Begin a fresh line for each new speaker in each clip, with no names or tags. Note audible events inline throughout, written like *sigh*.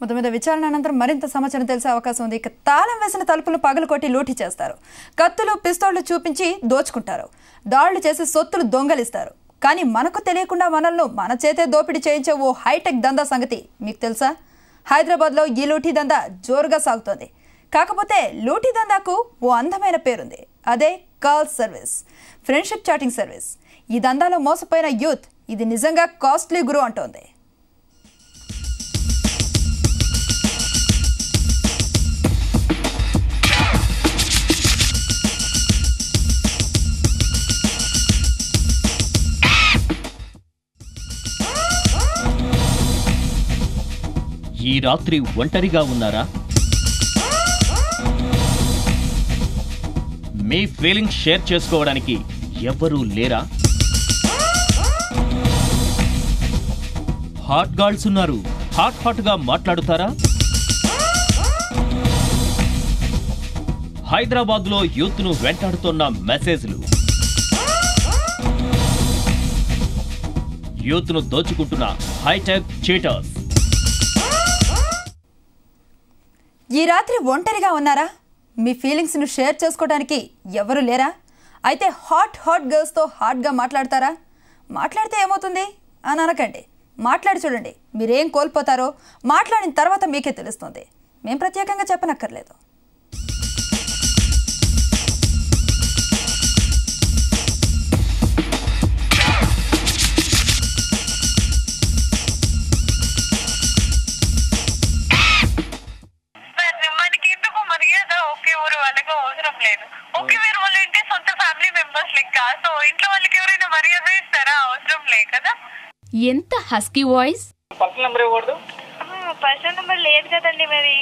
మొత్తం మీద విచారణ అనంతరం మరింత సమాచారం తెలిసే అవకాశం ఉంది. ఇక తాళం వేసిన తలుపులు పగలు కొట్టి లూటీ చేస్తారు. కత్తులు పిస్తోళ్ళు చూపించి దోచుకుంటారు. దాడులు చేసి సొత్తులు దొంగలిస్తారు. కానీ మనకు తెలియకుండా మనల్ని మన చేతే దోపిడీ చేయించే ఓ హైటెక్ దందా సంగతి మీకు తెలుసా? హైదరాబాద్లో ఈ లూటీ దందా జోరుగా సాగుతోంది. కాకపోతే లూటీ దందాకు ఓ అందమైన పేరుంది. అదే call service friendship chatting service. ఈ దందాలో మోసపోయిన యూత్ ఇది నిజంగా కాస్ట్లీ గురు అంటోంది.
ఈ రాత్రి ఒంటరిగా ఉన్నారా? మీ ఫీలింగ్ షేర్ చేసుకోవడానికి ఎవ్వరూ లేరా? హాట్ గర్ల్స్ ఉన్నారు. హాట్ హాట్గా మాట్లాడుతారా? హైదరాబాద్లో యూత్ను వెంటాడుతున్న మెసేజ్లు యూత్ను దోచుకుంటున్న హైటెక్ చీటర్స్
ఈ రాత్రి ఒంటరిగా ఉన్నారా? మీ ఫీలింగ్స్ను షేర్ చేసుకోవడానికి ఎవరు లేరా? అయితే హాట్ హాట్ గర్ల్స్తో హాట్గా మాట్లాడతారా? మాట్లాడితే ఏమవుతుంది? అని అనకండి. మాట్లాడి చూడండి. మీరేం కోల్పోతారో మాట్లాడిన తర్వాత మీకే తెలుస్తుంది. మేము ప్రత్యేకంగా చెప్పనక్కర్లేదు.
లే కదా?
ఎంత హస్కీ వాయిస్?
పర్సనల్ నెంబర్ ఇవ్వకూడదు?
పర్సనల్ నెంబర్ లేదు కదండి మరి.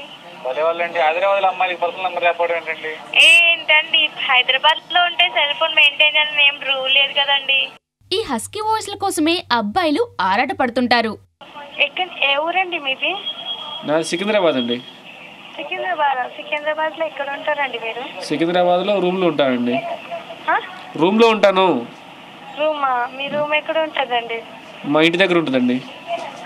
వాళ్ళండి హైదరాబాద్ అమ్మాయికి పర్సనల్ నెంబర్ లేకపోవడం ఏంటండి?
ఏంటండి హైదరాబాద్లో ఉంటే సెల్ ఫోన్ మెయింటైన్ చేయాలని ఏం రూల్ లేదు కదండి.
ఈ హస్కీ వాయిస్ల కోసమే అబ్బాయిలు ఆరాట పడుతుంటారు.
ఎక్కడ ఏ ఊరండి మీది?
నాది సికింద్రాబాద్ అండి.
సికింద్రాబాద్ సికింద్రాబాద్లో ఎక్కడ ఉంటారండి మీరు?
సికింద్రాబాద్లో రూమ్లో ఉంటానండి. రూమ్లో ఉంటాను.
రూమా మీ రూమ్ ఎక్కడ ఉంటదండి
మా ఇంటి దగ్గర ఉంటుందండి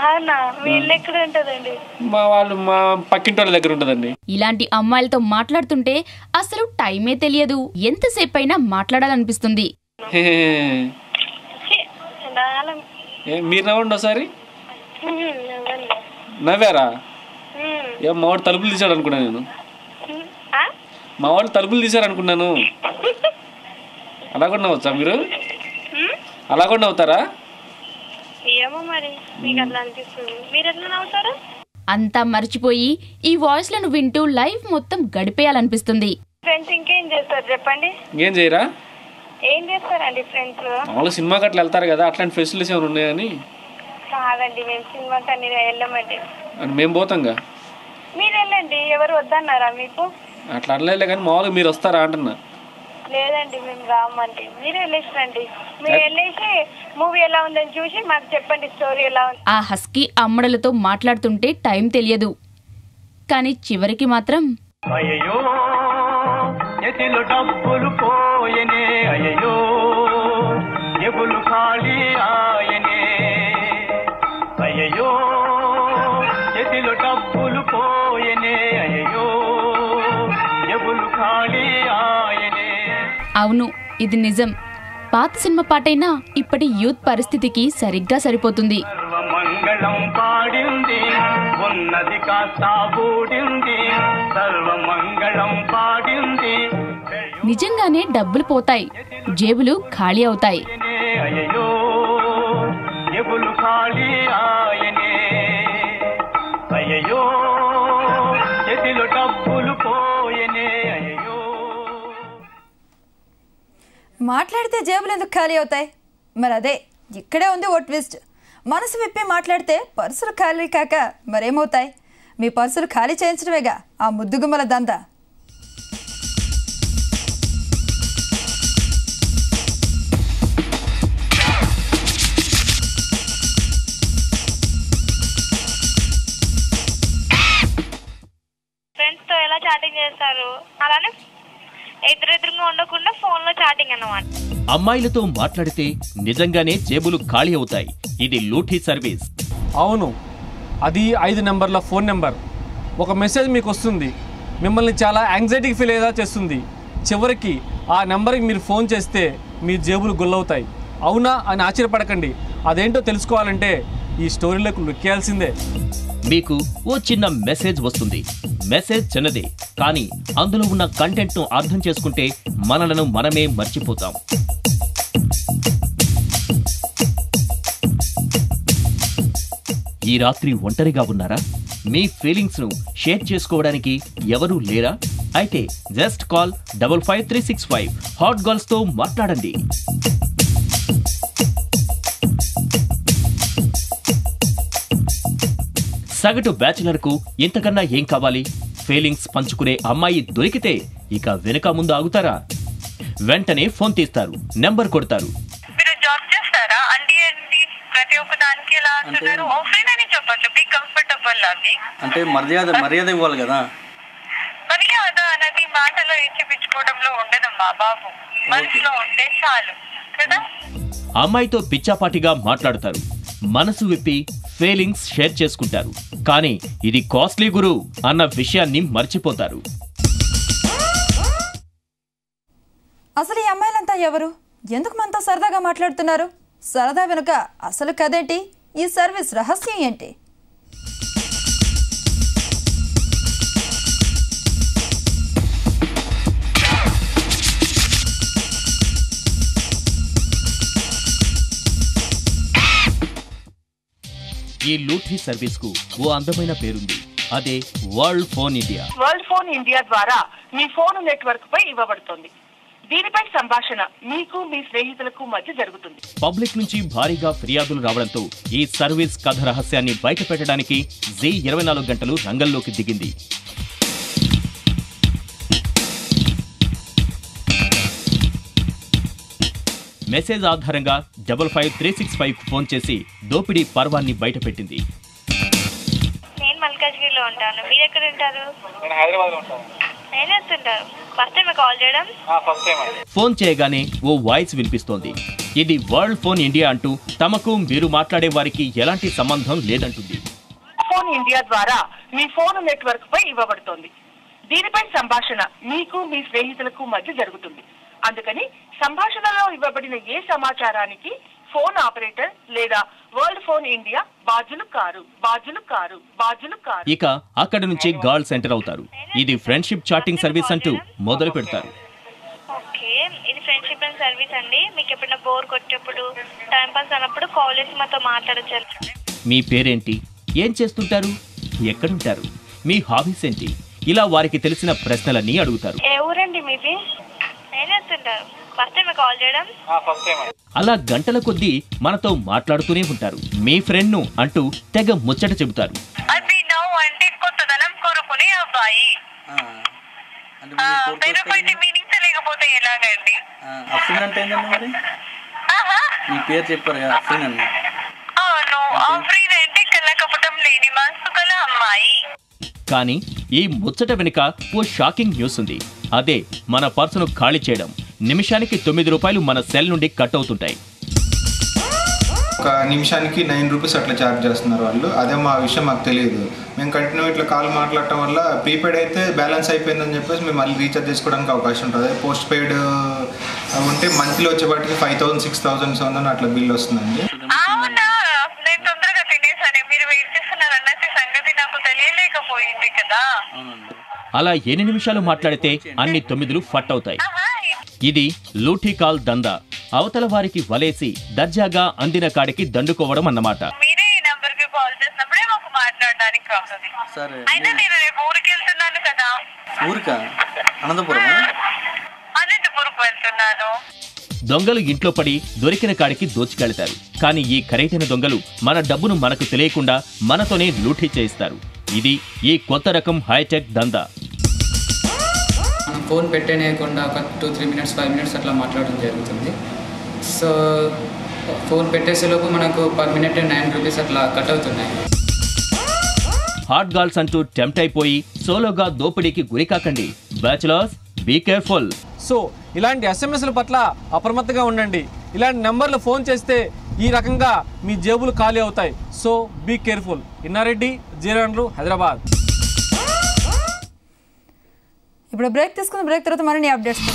అవునా మీ ఇల్లు ఎక్కడ ఉంటదండి
మా వాళ్ళు మా పక్కింటి వాళ్ళ దగ్గర ఉంటుందండి
ఇలాంటి అమ్మాయిలతో మాట్లాడుతుంటే అసలు టైమే తెలియదు ఎంతసేపు అయినా మాట్లాడాలనిపిస్తుంది
హే. ఏ, మీరు నవ్వండి ఒకసారి
ఇవ్వండి.
నవ్వారా. ఏ మా వాడు తలుపులు తీశాడు అనుకున్నాను నేను
హ్మ్. ఆ?
మా వాళ్ళు తలుపులు తీశారు అనుకున్నాను *laughs* అలా కూడా నవ్వచ్చా మీరు? అలా కూడా నవ్వుతారా?
ఏమో మరి మీకు అట్లా అనిపిస్తుంది. మీరు ఎట్లా నవ్వుతారు?
అంతా మర్చిపోయి ఈ వాయిస్లను వింటూ లైఫ్ మొత్తం గడిపేయాలనిపిస్తుంది.
ఫ్రెండ్స్ ఇంకేం చేస్తారు చెప్పండి?
ఏం చేయరా?
ఏం చేస్తారండి ఫ్రెండ్స్?
మామూలు సినిమాకి అట్లా వెళ్తారు కదా అట్లాంటి ఫెసిలిటీస్ ఏమైనా ఉన్నాయని
కాదండి మేము సినిమాకి అన్ని వెళ్ళమండి.
మేము పోతాంగా?
మీరు వెళ్ళండి ఎవరు వద్దన్నారా మీకు?
అట్లా అనలేదులే కానీ మామూలుగా మీరు వస్తారా అంటున్నా.
లేదండి మేము రామండి. మీరు వెళ్ళేసి రండి మీరు వెళ్ళేసి మూవీ ఎలా ఉందని చూసి మాకు చెప్పండి స్టోరీ ఎలా ఉంది.
ఆ హస్కీ అమ్మడలతో మాట్లాడుతుంటే టైం తెలియదు. కానీ చివరికి మాత్రం
అయ్యో డబ్బులు పోయనే
అవును ఇది నిజం. పాత సినిమా పాటైనా ఇప్పటి యూత్ పరిస్థితికి సరిగ్గా సరిపోతుంది.
సర్వమంగళం పాడింది ఉన్నది కాస్త బూడింది సర్వమంగళం పాడింది.
నిజంగానే డబ్బులు పోతాయి జేబులు ఖాళీ అవుతాయి.
మాట్లాడితే జేబులు ఎందుకు ఖాళీ అవుతాయి? మరి అదే ఇక్కడే ఉంది ఓ ట్విస్ట్. మనసు విప్పి మాట్లాడితే పర్సులు ఖాళీ కాక మరేమవుతాయి? మీ పర్సులు ఖాళీ చేయించడమేగా ఆ ముద్దుగుమ్మల దందా?
ఫ్రెండ్స్తో ఎలా చాటింగ్ చేస్తారు? ఎదురెదురుగా ఉండకుండా ఫోన్లో చాటింగ్ అన్నమాట.
అమ్మాయిలతో మాట్లాడితే నిజంగానే జేబులు ఖాళీ అవుతాయి. ఇది లూటీ సర్వీస్.
అవును. అది ఐదు నెంబర్ల ఫోన్ నెంబర్. ఒక మెసేజ్ మీకు వస్తుంది మిమ్మల్ని చాలా యాంగ్జైటీకి ఫీల్ అయ్యేలా చేస్తుంది. చివరికి ఆ నెంబర్కి మీరు ఫోన్ చేస్తే మీ జేబులు గుల్లవుతాయి. అవునా అని ఆశ్చర్యపడకండి. అదేంటో తెలుసుకోవాలంటే ఈ స్టోరీలకు లొక్కేయాల్సిందే
మీకు ఓ చిన్న మెసేజ్ వస్తుంది. మెసేజ్ చిన్నదే కానీ అందులో ఉన్న కంటెంట్ను అర్థం చేసుకుంటే మనలను మనమే మర్చిపోతాం. ఈ రాత్రి ఒంటరిగా ఉన్నారా? మీ ఫీలింగ్స్ను షేర్ చేసుకోవడానికి ఎవరూ లేరా? అయితే just call double five three six five hot గర్ల్స్తో మాట్లాడండి. సగటు బ్యాచులర్కు ఇంతకన్నా ఏం కావాలి? ఫీలింగ్స్ పంచుకునే అమ్మాయి దొరికితే ఇక వెనుక ముందు ఆగుతారా? వెంటనే ఫోన్ తీస్తారు నెంబర్ కొడతారు.
మీరు జాబ్ చేస్తారా? అండి అండి ప్రతి ఒక్క దానికి ఎలా అంటున్నారు? ఆఫ్లైన్ అని చెప్పొచ్చు. బీ కంఫర్టబుల్ అది
అంటే మర్యాద మర్యాద ఇవ్వాలి కదా.
మరి అదా అనేది మాటలో ఇచ్చిపించుకోవడంలో ఉండదమ్మా బాబు. మనసులో ఉంటే చాలు. కదా?
అమ్మాయితో పిచ్చాపాటిగా మాట్లాడతారు. మనసు విప్పి ఫీలింగ్స్ షేర్ చేసుకుంటారు. కానీ ఇది కాస్ట్లీ గురు అన్న విషయాన్ని మర్చిపోతారు.
అసలు ఈ అమ్మాయిలంతా ఎవరు? ఎందుకు మనతో సరదాగా మాట్లాడుతున్నారు? సరదా వెనుక అసలు కదేంటి ఈ సర్వీస్ రహస్యం ఏంటి?
ఈ లూఠీ సర్వీస్కు ఓ అందమైన పేరుంది. అదే world phone India
world phone India ద్వారా మీ ఫోన్ నెట్వర్క్ పై ఇవ్వబడుతోంది. దీనిపై సంభాషణ మీకు మీ స్నేహితులకు మధ్య జరుగుతుంది.
పబ్లిక్ నుంచి భారీగా ఫిర్యాదులు రావడంతో ఈ సర్వీస్ కథ రహస్యాన్ని బయట పెట్టడానికి జీ ఇరవై నాలుగు గంటలు రంగంలోకి దిగింది. మెసేజ్ ఆధారంగా double five three six five phone చేసి దోపిడీ పర్వాన్ని బయటపెట్టింది.
నేను మల్కాజ్గిరిలో ఉంటాను. మీరు ఎక్కడ ఉంటారు?
నేను హైదరాబాద్లో ఉంటాను.
నేను వస్తుంటారు ఫస్ట్ టైం కాల్ చేయడం?
ఫస్ట్ టైం అండి.
ఫోన్ చేయగానే ఓ వాయిస్ వినిపిస్తోంది. ఇది వరల్డ్ ఫోన్ ఇండియా అంటూ తమకు మీరు మాట్లాడే వారికి ఎలాంటి సంబంధం లేదంటుంది.
ఫోన్ ఇండియా ద్వారా మీ ఫోన్ నెట్వర్క్ పై ఇవ్వబడుతోంది. దీనిపై సంభాషణ మీకు మీ స్నేహితులకు మధ్య జరుగుతుంది. అందుకని సంభాషణలో ఇవ్వబడిన ఏ సమాచారానికి ఫోన్ ఆపరేటర్ లేదా వరల్డ్ ఫోన్ ఇండియా బాధ్యులు కారు బాధ్యులు కారు బాధ్యులు కారు.
ఇక అక్కడి నుంచి గర్ల్స్ ఎంటర్ అవుతారు. ఇది ఫ్రెండ్షిప్ చాటింగ్ సర్వీస్ అంటూ మొదలు పెడతారు.
ఓకే ఇది ఫ్రెండ్షిప్ అండ్ సర్వీస్ అండి. మీకు ఎప్పుడైనా బోర్ కొట్టేప్పుడు టైం పాస్ అన్నప్పుడు కాల్ చేసి మాతో మాట్లాడచ్చు.
మీ పేరేంటి? ఏం చేస్తుంటారు? ఎక్కడుంటారు? మీ హాబీస్ ఏంటి? ఇలా వారికి తెలిసిన ప్రశ్నలన్నీ అడుగుతారు.
ఏ ఊరండి మీది? నేను వస్తుంటారు ఫస్ట్ టైం కాల్ చేయడం?
ఫస్ట్ టైం అండి
అలా గంటల కొద్దీ మనతో మాట్లాడుతూనే ఉంటారు. మీ ఫ్రెండ్ను అంటూ తెగ ముచ్చట చెబుతారు.
అది అంటే కొత్తదనం కోరుకునే అబ్బాయి.
ఆ, అంటే మీరు
పేరు బయట మీనింగ్ తెలియకపోతే ఎలాగండి?
అఫ్రిన్ అంటే ఏంటండి మరి?
ఆహా.
మీ పేరు చెప్పారు కదా అఫ్రిన్ అని.
అవును అంటే? కళ్ళకపటం లేని మనసు గల అమ్మాయి.
కానీ ఈ ముచ్చట వెనుక ఓ షాకింగ్ న్యూస్ ఉంది. అదే మన పర్సును ఖాళీ చేయడం. నిమిషానికి తొమ్మిది రూపాయలు మన సెల్ నుండి కట్ అవుతుంటాయి.
ఒక నిమిషానికి నైన్ రూపీస్ అట్లా ఛార్జ్ చేస్తున్నారు వాళ్ళు. అదే మా విషయం మాకు తెలియదు. మేము కంటిన్యూ ఇట్లా కాల్ మాట్లాడటం వల్ల ప్రీపెయిడ్ అయితే బ్యాలెన్స్ అయిపోయిందని చెప్పేసి మేము మళ్ళీ రీఛార్జ్ చేసుకోవడానికి అవకాశం ఉంటుంది. పోస్ట్ పెయిడ్ ఉంటే మంత్లీ వచ్చేపాటికి five thousand six thousand seven అట్లా బిల్ వస్తుందండి
అవునా నేను తొందరగా తినేసాను మీరు వెయిట్ చేస్తున్నారు అన్నది సంగతి నాకు తెలియలేకపోయింది కదా
అవునండి
అలా ఎన్ని నిమిషాలు మాట్లాడితే అన్ని తొమ్మిదిలు ఫట్ అవుతాయి. ఇది లూఠీ కాల్ దందా. అవతల వారికి వలేసి దర్జాగా అందిన కాడికి దండుకోవడం అన్నమాట. దొంగలు ఇంట్లో పడి దొరికిన కాడికి దోచుకెళ్తారు. కానీ ఈ ఖరీదైన దొంగలు మన డబ్బును మనకు తెలియకుండా మనతోనే లూఠీ చేయిస్తారు. ఇది ఈ కొత్త రకం హైటెక్ దందా.
ఫోన్ పెట్టేయకుండా ఒక two three minutes five minutes అట్లా మాట్లాడడం జరుగుతుంది. సో ఫోన్ పెట్టేసేలోపు మనకు పర్ మినిట్ నైన్ రూపీస్ అట్లా కట్ అవుతున్నాయి.
హాట్ గర్ల్స్ అంటూ టెంప్ట్ అయిపోయి సోలోగా దోపిడీకి గురికాకండి బ్యాచులర్స్ బీ కేర్ఫుల్.
సో ఇలాంటి ఎస్ఎంఎస్ల పట్ల అప్రమత్తంగా ఉండండి. ఇలాంటి నెంబర్లు ఫోన్ చేస్తే ఈ రకంగా మీ జేబులు ఖాళీ అవుతాయి. So be careful. ఇన్నారెడ్డి జీరాండ్రు హైదరాబాద్.
ఇప్పుడు బ్రేక్ తీసుకున్న బ్రేక్ తర్వాత మరిన్ని అప్డేట్స్